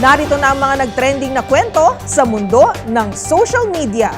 Narito na ang mga nagtrending na kwento sa mundo ng social media.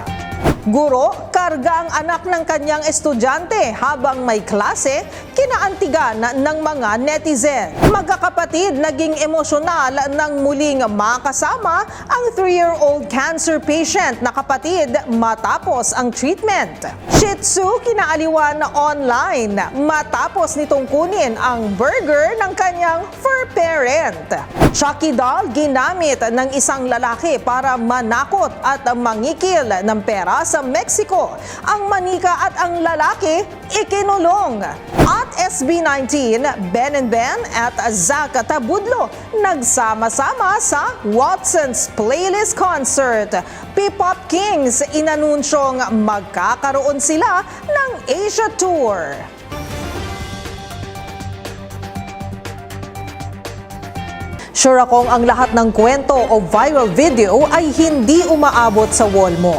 Guro, karga ang anak ng kanyang estudyante habang may klase, kinaantigan ng mga netizen. Magkakapatid naging emosyonal nang muling makasama ang 3-year-old cancer patient na kapatid matapos ang treatment. Shih Tzu kinaaliwan online matapos nitong kunin ang burger ng kanyang fur parent. Chucky doll ginamit ng isang lalaki para manakot at mangikil ng pera sa Mexico. Ang manika at ang lalaki ikinulong. At SB19, Ben and Ben at Zach Tabudlo nagsama-sama sa Watson's Playlist Concert. P-Pop Kings inanunsyong magkakaroon sila ng Asia Tour. Sure akong ang lahat ng kwento o viral video ay hindi umaabot sa wall mo.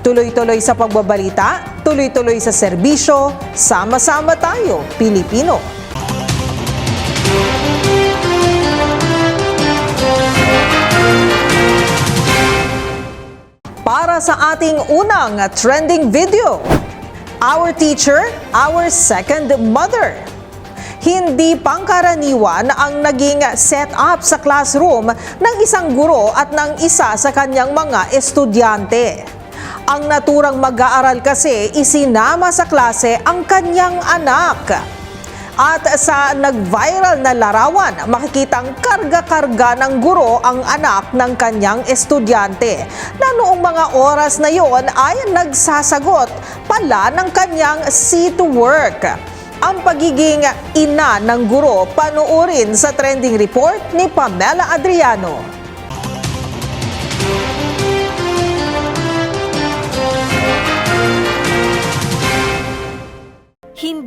Tuloy-tuloy sa pagbabalita, tuloy-tuloy sa serbisyo, sama-sama tayo, Pilipino. Para sa ating unang trending video, Our Teacher, Our Second Mother. Hindi pangkaraniwan ang naging setup sa classroom ng isang guro at ng isa sa kanyang mga estudyante. Ang naturang mag-aaral kasi isinama sa klase ang kanyang anak. At sa nag-viral na larawan, makikitang karga-karga ng guro ang anak ng kanyang estudyante na noong mga oras na yon ay nagsasagot pala ng kanyang seat work. Ang pagiging ina ng guro panuorin sa trending report ni Pamela Adriano.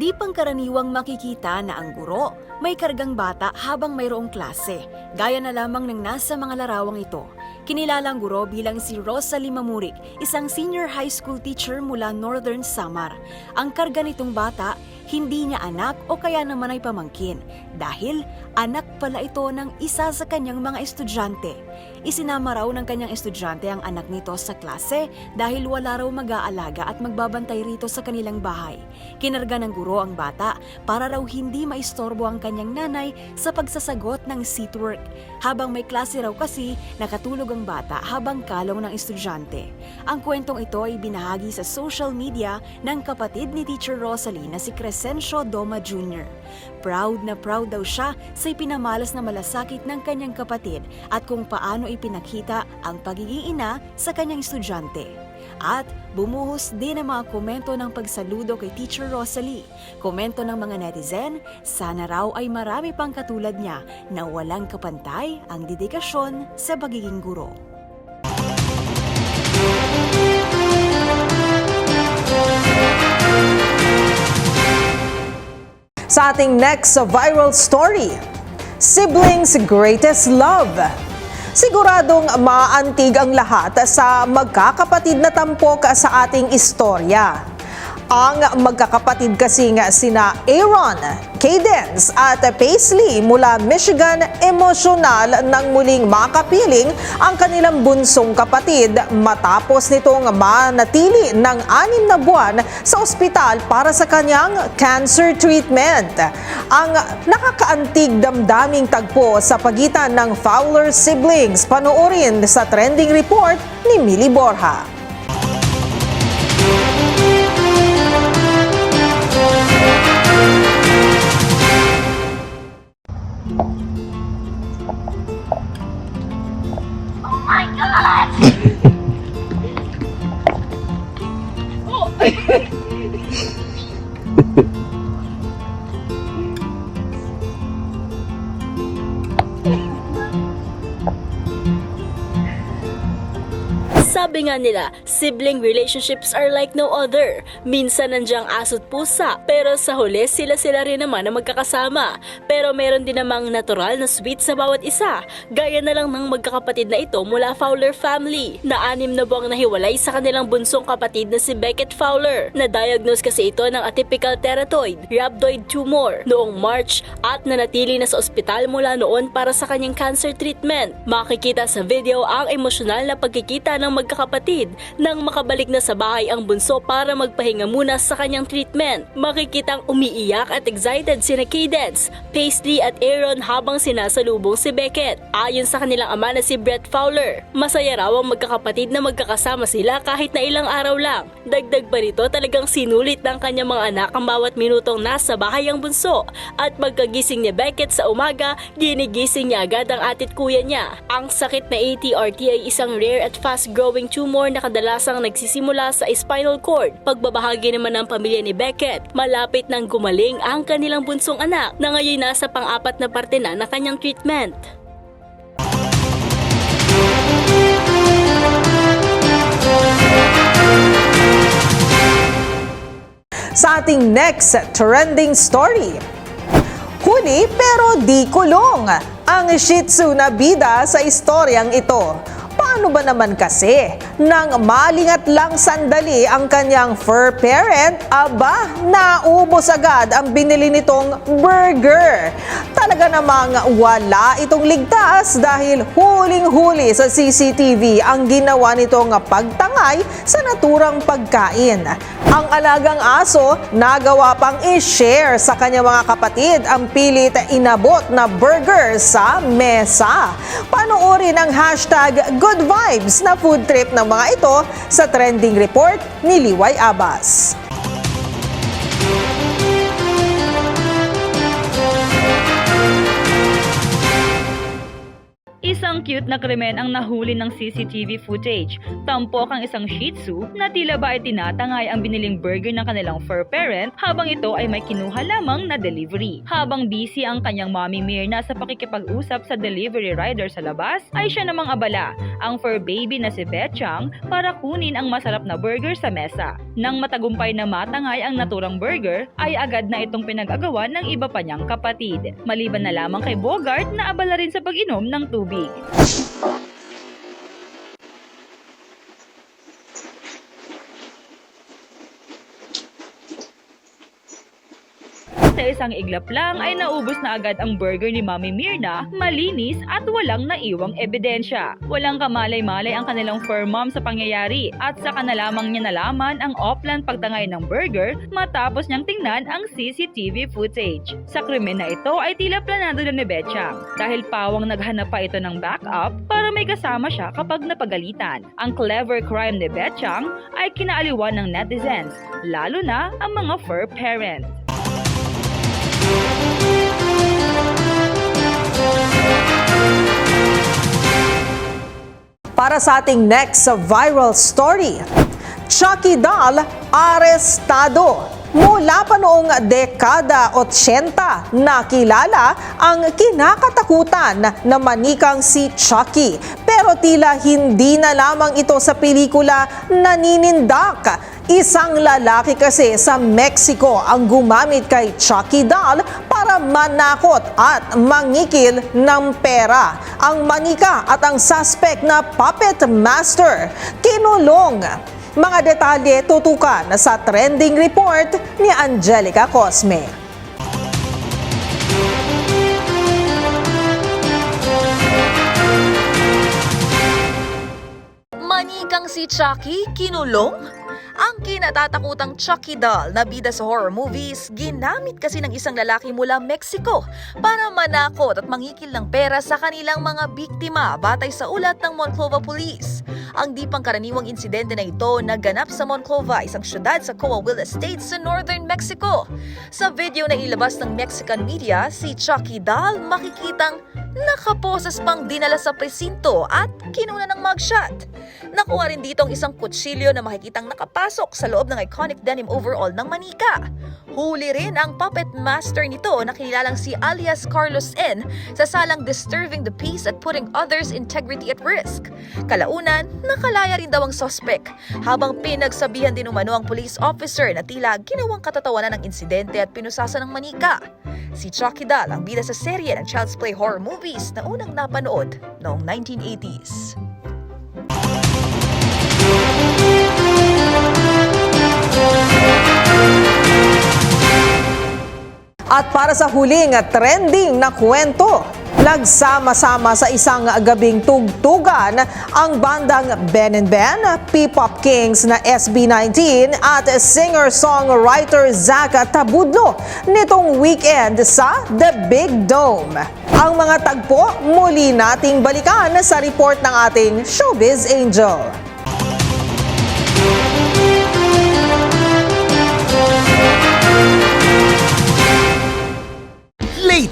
Hindi pangkaraniwang makikita na ang guro may kargang bata habang mayroong klase, gaya na lamang ng nasa mga larawang ito. Kinilalang guro bilang si Rosalie Mamurik, isang senior high school teacher mula Northern Samar. Ang karga nitong bata, hindi niya anak o kaya naman ay pamangkin dahil anak pala ito ng isa sa kanyang mga estudyante. Isinama raw ng kanyang estudyante ang anak nito sa klase dahil wala raw mag-aalaga at magbabantay rito sa kanilang bahay. Kinarga ng guro ang bata para raw hindi maistorbo ang kanyang nanay sa pagsasagot ng seat work. Habang may klase raw kasi, nakatulog ang bata habang kalong ng estudyante. Ang kwentong ito ay binahagi sa social media ng kapatid ni Teacher Rosalie na si Crescencio Doma Jr. Proud na proud daw siya sa ipinamalas na malasakit ng kanyang kapatid at kung paano ipinakita ang pagiging ina sa kanyang estudyante. At bumuhos din ang mga komento ng pagsaludo kay Teacher Rosalie. Komento ng mga netizen, sana raw ay marami pang katulad niya na walang kapantay ang dedikasyon sa pagiging guro. Sa ating next viral story, Siblings Greatest Love. Siguradong maantig ang lahat sa magkakapatid na tampok sa ating istorya. Ang magkakapatid kasi nga sina Aaron, Cadence at Paisley mula Michigan emosyonal nang muling makapiling ang kanilang bunsong kapatid matapos nitong manatili ng anim na buwan sa ospital para sa kanyang cancer treatment. Ang nakakaantig damdaming tagpo sa pagitan ng Fowler siblings panoorin sa trending report ni Millie Borja. Sa Sabi nga nila, sibling relationships are like no other. Minsan nandiyan aso't pusa, pero sa huli sila-sila rin naman na magkakasama. Pero meron din namang natural na sweet sa bawat isa. Gaya na lang ng magkakapatid na ito mula Fowler family, na anim na buwang nahiwalay sa kanilang bunsong kapatid na si Beckett Fowler. Na-diagnose kasi ito ng atypical teratoid, rhabdoid tumor, noong March at nanatili na sa ospital mula noon para sa kanyang cancer treatment. Makikita sa video ang emosyonal na pagkikita ng magkakapatid nang makabalik na sa bahay ang bunso para magpahinga muna sa kanyang treatment. Makikitang umiiyak at excited sina Cadence, Paisley at Aaron habang sinasalubong si Beckett. Ayon sa kanilang ama na si Brett Fowler, masaya raw ang magkakapatid na magkakasama sila kahit na ilang araw lang. Dagdag pa rito talagang sinulit ng kanyang mga anak ang bawat minutong nasa bahay ang bunso at pagkagising ni Beckett sa umaga, ginigising niya agad ang atit kuya niya. Ang sakit na ATRT ay isang rare at fast-growing tumor na kadalasang nagsisimula sa spinal cord. Pagbabahagi naman ng pamilya ni Beckett, malapit nang gumaling ang kanilang bunsong anak na ngayon nasa pang-apat na parte na ng kanyang treatment. Sa ating next trending story. Huli pero di kulong ang Shih Tzu na bida sa istoryang ito. Paano ba naman kasi nang malingat lang sandali ang kanyang fur parent, aba, naubos agad ang binili nitong burger. Talaga namang wala itong ligtas dahil huling-huli sa CCTV ang ginawa nitong pagtangay sa naturang pagkain. Ang alagang aso nagawa pang i-share sa kanyang mga kapatid ang pilit inabot na burger sa mesa. Panoorin ang hashtag Good Vibes na food trip ng mga ito sa trending report ni Liway Abbas. Isang cute na krimen ang nahuli ng CCTV footage. Tampok ang isang Shih Tzu na tila ba ay tinatangay ang biniling burger ng kanilang fur parent habang ito ay may kinuha lamang na delivery. Habang busy ang kanyang mommy Mirna sa pakikipag-usap sa delivery rider sa labas, ay siya namang abala ang fur baby na si Betchang para kunin ang masarap na burger sa mesa. Nang matagumpay na matangay ang naturang burger, ay agad na itong pinag-agawan ng iba pa niyang kapatid. Maliban na lamang kay Bogart na abala rin sa pag-inom ng tubig. League. Sa isang iglap lang ay naubos na agad ang burger ni Mami Mirna, malinis at walang naiwang ebidensya. Walang kamalay-malay ang kanilang fur mom sa pangyayari at saka na lamang niya nalaman ang offline pagtangay ng burger matapos niyang tingnan ang CCTV footage. Sa krimen na ito ay tila planado na ni Betchang dahil pawang naghanap pa ito ng backup para may kasama siya kapag napagalitan. Ang clever crime ni Betchang ay kinaaliwan ng netizens, lalo na ang mga fur parents. Para sa ating next viral story, Chucky Doll arestado. Mula pa noong dekada 80, nakilala ang kinakatakutan na manikang si Chucky. Pero tila hindi na lamang ito sa pelikula naninindak. Isang lalaki kasi sa Mexico ang gumamit kay Chucky Doll para manakot at mangikil ng pera. Ang manika at ang suspect na puppet master kinulong. Mga detalye tutukan sa trending report ni Angelica Cosme. Manikang si Chucky kinulong? Ang kinatatakutang Chucky doll na bida sa horror movies, ginamit kasi ng isang lalaki mula Mexico para manakot at mangikil ng pera sa kanilang mga biktima batay sa ulat ng Monclova Police. Ang di pangkaraniwang insidente na ito naganap sa Monclova, isang syudad sa Coahuila State sa northern Mexico. Sa video na ilabas ng Mexican media, si Chucky doll makikitang nakaposes pang dinala sa presinto at kinuna ng mugshot. Nakuha rin dito ang isang kutsilyo na makikitang nakapasok sa loob ng iconic denim overall ng manika. Huli rin ang puppet master nito na kinilalang si alias Carlos N sa salang disturbing the peace at putting others' integrity at risk. Kalaunan, nakalaya rin daw ang suspect habang pinagsabihan din umano ang police officer na tila ginawang katatawanan ng insidente at pinusasa ng manika. Si Chucky Doll ang bida sa serye ng Child's Play horror movies na unang napanood noong 1980s. At para sa huling trending na kwento, nagsama-sama sa isang gabing tugtugan ang bandang Ben and Ben, P-Pop Kings na SB19 at singer-songwriter Zach Tabudlo nitong weekend sa The Big Dome. Ang mga tagpo muli nating balikan sa report ng ating Showbiz Angel.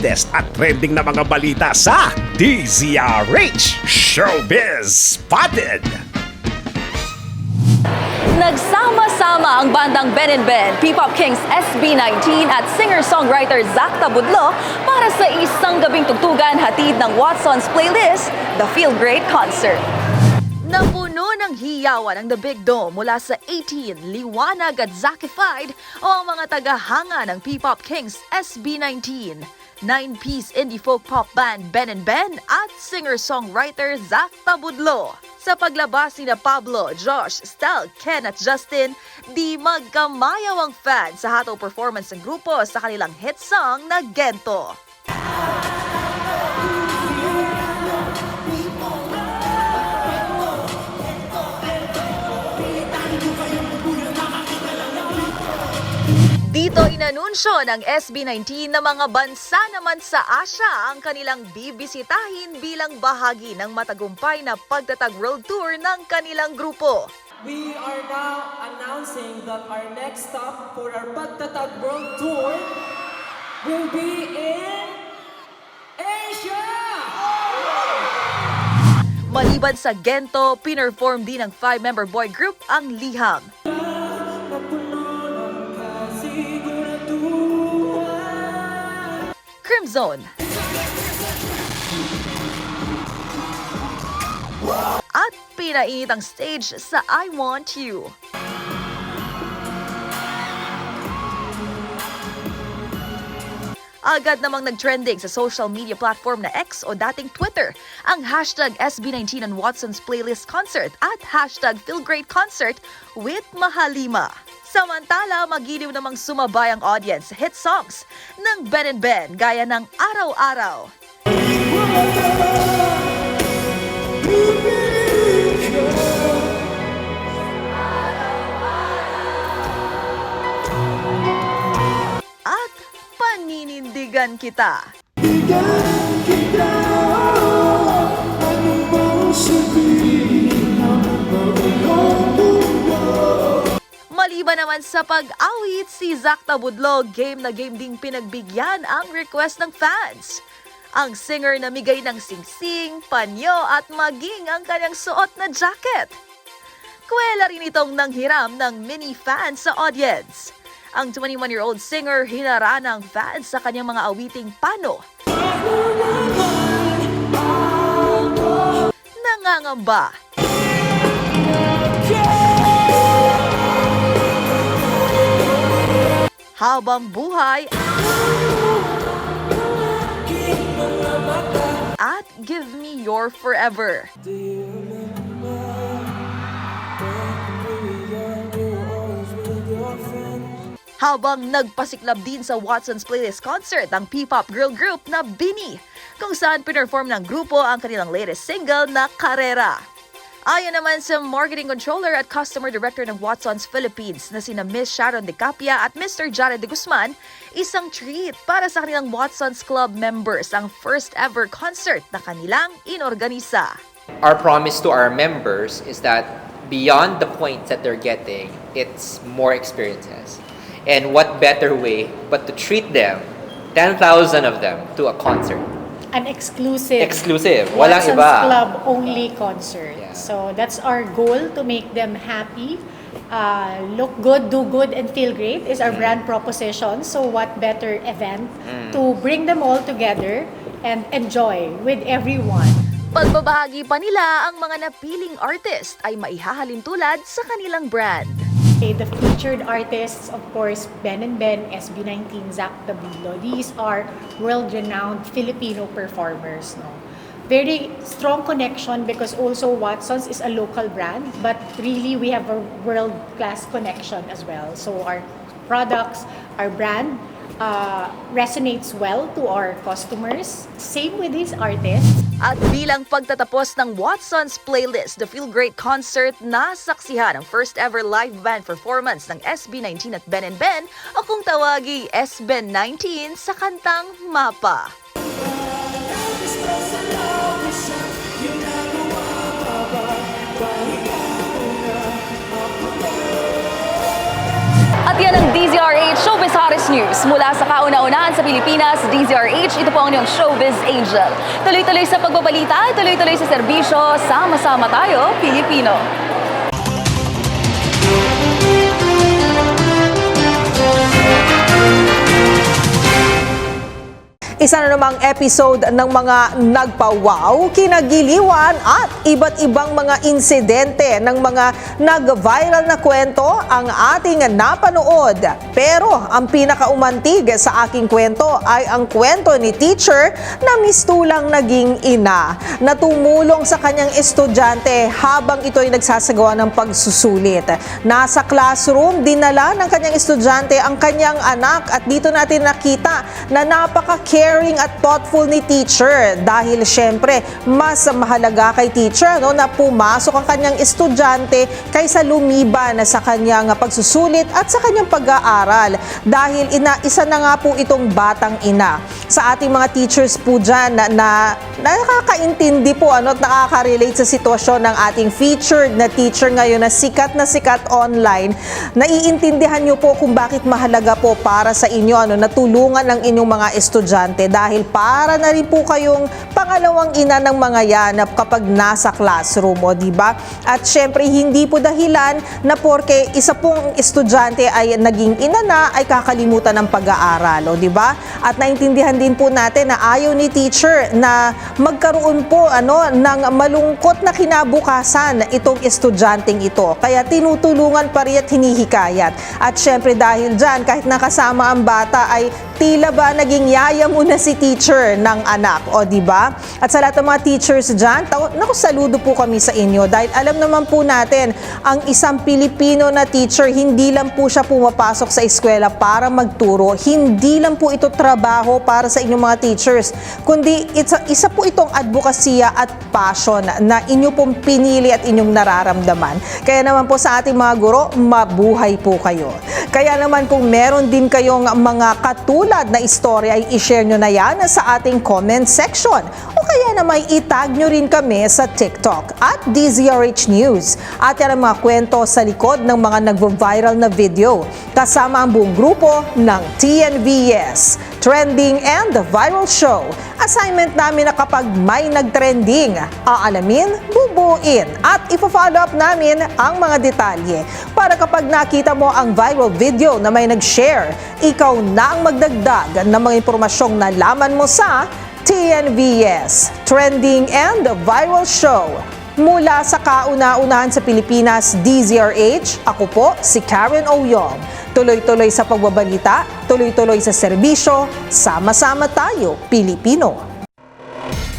Latest at trending na mga balita sa DZRH Showbiz Spotted. Nagsama-sama ang bandang Ben and Ben, P-Pop Kings SB19 at singer-songwriter Zach Tabudlo para sa isang gabing tugtugan hatid ng Watson's playlist, The Feel Great Concert. Napuno ng hiyawan ang The Big Dome mula sa 18, liwanag at Zackified o ang mga tagahanga ng P-Pop Kings SB19. Nine-piece indie folk pop band Ben and Ben at singer-songwriter Zach Tabudlo. Sa paglabas ni na Pablo, Josh, Stel, Ken at Justin, di magkamayaw ang fans sa hataw performance ng grupo sa kanilang hit song na Gento. Dito inanunsyo ng SB19 na mga bansa naman sa Asia ang kanilang bibisitahin bilang bahagi ng matagumpay na pagtatag world tour ng kanilang grupo. We are now announcing that our next stop for our Pagtatag World Tour will be in Asia! Maliban sa Gento, pinerform din ng five-member boy group ang Liham. Crimson. At pinainit ang stage sa I Want You. Agad namang nag-trending sa social media platform na X o dating Twitter ang hashtag SB19 on Watson's Playlist Concert at hashtag FeelGreatConcert with Mahalima. Samantala, magiliw namang sumabay ang audience sa hit songs ng Ben and Ben gaya ng Araw-Araw. At Paninindigan Kita. Maliban naman sa pag-awit, si Zach Tabudlo game na game ding pinagbigyan ang request ng fans. Ang singer na migay ng singsing, panyo at maging ang kanyang suot na jacket. Kwela rin itong nanghiram ng mini fans sa audience. Ang 21-year-old singer hinara ng fans sa kanyang mga awiting pano. Nangangamba. Habang buhay at Give Me Your Forever. Habang nagpasiklab din sa Watson's Playlist concert ang P-pop girl group na Bini, kung saan pinerform ng grupo ang kanilang latest single na Carrera. Ayon naman sa marketing controller at customer director ng Watson's Philippines na sina Miss Sharon De Capia at Mr. Jared De Guzman, isang treat para sa kanilang Watson's Club members ang first ever concert na kanilang inorganisa. our promise to our members is that beyond the points that they're getting, it's more experiences. And what better way but to treat them, 10,000 of them, to a concert. An exclusive Exclusive. Walang Watson's iba. Club only concert. Yeah. So that's our goal to make them happy, uh, look good, do good, and feel great is Mm. our brand proposition. So what better event to bring them all together and enjoy with everyone. Pagbabahagi pa nila ang mga napiling artist ay maihahalin tulad sa kanilang brand. Okay, the featured artists, of course, Ben and Ben, SB19, Zach Tabilo. These are world-renowned Filipino performers. No? Very strong connection because also Watson's is a local brand, but really we have a world-class connection as well. So our products, our brand uh, resonates well to our customers. Same with these artists. At bilang pagtatapos ng Watson's playlist, the Feel Great concert, nasaksihan ang first ever live band performance ng SB19 at Ben and Ben, akong tawagi SB19 sa kantang Mapa. News. Mula sa kauna-unahan sa Pilipinas, DZRH, ito po ang inyong Showbiz Angel. Tuloy-tuloy sa pagbabalita, tuloy-tuloy sa serbisyo, sama-sama tayo, Pilipino. Isa na namang episode ng mga nagpawaw, kinagiliwan at iba't ibang mga insidente ng mga nag-viral na kwento ang ating napanood. Pero ang pinakaumantig sa aking kwento ay ang kwento ni teacher na mistulang naging ina na tumulong sa kanyang estudyante habang ito'y nagsasagawa ng pagsusulit. Nasa classroom, dinala ng kanyang estudyante ang kanyang anak at dito natin nakita na napaka-caring at thoughtful ni teacher dahil syempre mas mahalaga kay teacher no, na pumasok ang kanyang estudyante kaysa lumiban sa kanyang pagsusulit at sa kanyang pag-aaral dahil ina, isa na nga po itong batang ina. Sa ating mga teachers po dyan na, na nakakaintindi po ano, at nakaka-relate sa sitwasyon ng ating featured na teacher ngayon na sikat na sikat online, naiintindihan nyo po kung bakit mahalaga po para sa inyo ano, na tulungan ang inyong mga estudyante dahil para na rin po kayong pangalawang ina ng mga yan na kapag nasa classroom, o di ba? At syempre, hindi po dahilan na porke isa pong estudyante ay naging ina na, ay kakalimutan ng pag-aaral, o di ba? At naintindihan din po natin na ayaw ni teacher na magkaroon po ano ng malungkot na kinabukasan itong estudyanteng ito. Kaya tinutulungan pa rin at hinihikayat. At syempre dahil dyan, kahit nakasama ang bata ay tila ba naging yaya muna si teacher ng anak, o di ba? At sa lahat ng mga teachers taw- naku, saludo po kami sa inyo dahil alam naman po natin, ang isang Pilipino na teacher, hindi lang po siya pumapasok sa eskwela para magturo, hindi lang po ito trabaho para sa inyong mga teachers, kundi isa, isa po itong advokasya at passion na inyo pong pinili at inyong nararamdaman. Kaya naman po sa ating mga guro, mabuhay po kayo. Kaya naman kung meron din kayong mga katulad na istorya ay i-share nyo na yan sa ating comment section. O kaya naman itag nyo rin kami sa TikTok at DZRH News. At yan ang mga kwento sa likod ng mga nagvo-viral na video kasama ang buong grupo ng TNVS, Trending and Viral Show. Assignment namin na kapag may nagtrending, aalamin, bubuin at ipo-follow up namin ang mga detalye para kapag nakita mo ang viral video na may nag-share, ikaw na ang magdagdag ng mga impormasyong nalaman mo sa TNVS, Trending and Viral Show. Mula sa kauna-unahan sa Pilipinas, DZRH, ako po si Karen Oyong. Tuloy-tuloy sa pagbabalita, tuloy-tuloy sa serbisyo, sama-sama tayo, Pilipino.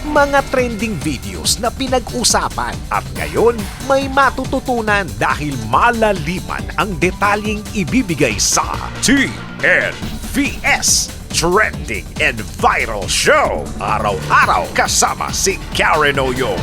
Mga trending videos na pinag-usapan at ngayon may matututunan dahil malaliman ang detalyeng ibibigay sa TNVS Trending and Viral Show. Araw-araw kasama si Karen Oyong.